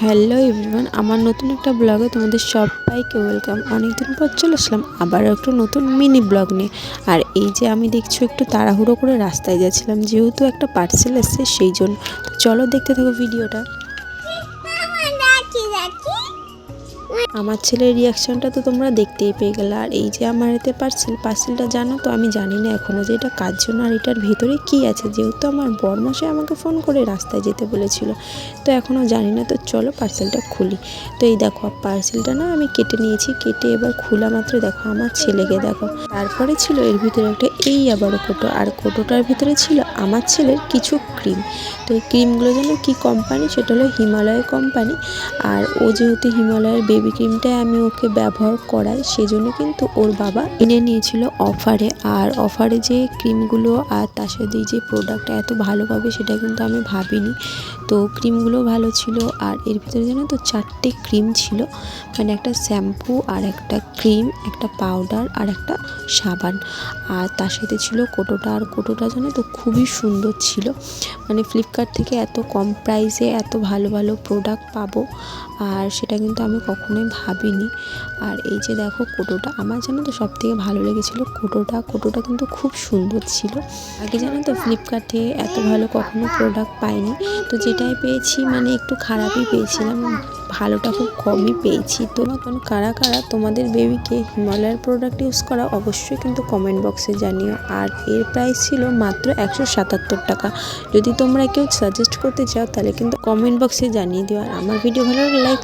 Hello everyone আমার নতুন একটা ব্লগে তোমাদের সবাইকে ওয়েলকাম। অনেকদিন পর চলে আসলাম আবার একটা নতুন মিনি ব্লগ নিয়ে। আর এই যে আমি দেখছ একটু তাড়াহুড়ো করে রাস্তায় যাচ্ছিলাম যেহেতু একটা পার্সেল এসছে সেই জন্য। চলো দেখতে থাকো ভিডিওটা। আমার ছেলের রিয়াকশনটা তো তোমরা দেখতেই পেয়ে গেলে। আর এই যে আমার এতে পার্সেল পার্সেলটা জানো তো, আমি জানি না এখনও যে এটা কার জন্য আর এটার ভেতরে কী আছে। যেহেতু আমার বরমশাই আমাকে ফোন করে রাস্তায় যেতে বলেছিল, তো এখনও জানি না। তো চলো পার্সেলটা খুলি। তো এই দেখো পার্সেলটা না আমি কেটে নিয়েছি, কেটে এবার খোলা মাত্র দেখো আমার ছেলেকে দেখো। তারপরে ছিল এর ভিতরে একটা এই আবারও কোটো, আর কোটোটার ভিতরে ছিল আমার ছেলের কিছু ক্রিম তো এই ক্রিমগুলো যেন কী কোম্পানি সেটা হলো হিমালয় কোম্পানি আর ও যেহেতু হিমালয়ের বেবি ক্রিমটাই আমি ওকে ব্যবহার করাই, সেজন্য কিন্তু ওর বাবা এনে নিয়েছিল অফারে আর অফারে যে ক্রিমগুলো আর তার সাথে যে প্রোডাক্টটা এত ভালো পাবে সেটা কিন্তু আমি ভাবিনি। তো ক্রিমগুলো ভালো ছিল আর এর ভিতরে জানো তো চারটে ক্রিম ছিল মানে একটা শ্যাম্পু আর একটা ক্রিম একটা পাউডার আর একটা সাবান। আর তার সাথে ছিল কোটোটা, আর কোটোটা জানো তো খুবই সুন্দর ছিল। মানে ফ্লিপকার্ট থেকে এত কম প্রাইসে এত ভালো ভালো প্রোডাক্ট পাবো, আর সেটা কিন্তু আমি কখনোই ভাবিনি। আর এই যে দেখো কোটোটা, আমার জানো তো সব থেকে ভালো লেগেছিলো কোটোটা। কোটোটা কিন্তু খুব সুন্দর ছিল। আগে জানো তো ফ্লিপকার্টে এত ভালো কখনো প্রোডাক্ট পাইনি। তো যেটাই পেয়েছি মানে একটু খারাপই পেয়েছিলাম, ভালোটা খুব কমই পেয়েছি। তো এখন কারা কারা তোমাদের বেবিকে হিমালয়ের প্রোডাক্ট ইউজ করা, অবশ্যই কিন্তু কমেন্ট বক্সে জানিও। আর এর প্রাইস ছিল মাত্র একশো সাতাত্তর টাকা। যদি তোমরা কেউ সাজেস্ট করতে চাও, তাহলে কিন্তু কমেন্ট বক্সে জানিয়ে দিও। আর আমার ভিডিও ভালো লাইক